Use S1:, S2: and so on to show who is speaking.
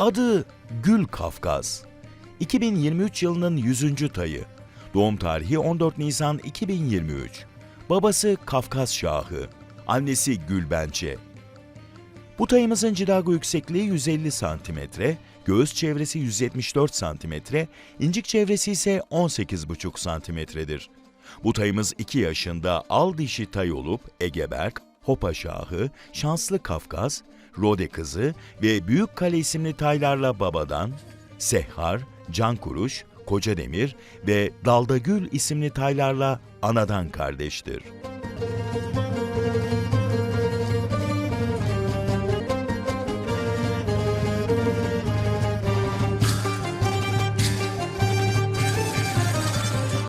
S1: Adı Gül Kafkas. 2023 yılının 100. tayı. Doğum tarihi 14 Nisan 2023. Babası Kafkas Şahı. Annesi Gülbençe. Bu tayımızın cilago yüksekliği 150 cm, göğüs çevresi 174 cm, incik çevresi ise 18,5 cm'dir. Bu tayımız 2 yaşında al dişi tay olup Egeberk, Hopa Şahı, Şanslı Kafkas, Rode Kızı ve Büyük Kale isimli taylarla babadan, Sehhar, Can Kuruş, Koca Demir ve Dalda Gül isimli taylarla anadan kardeştir.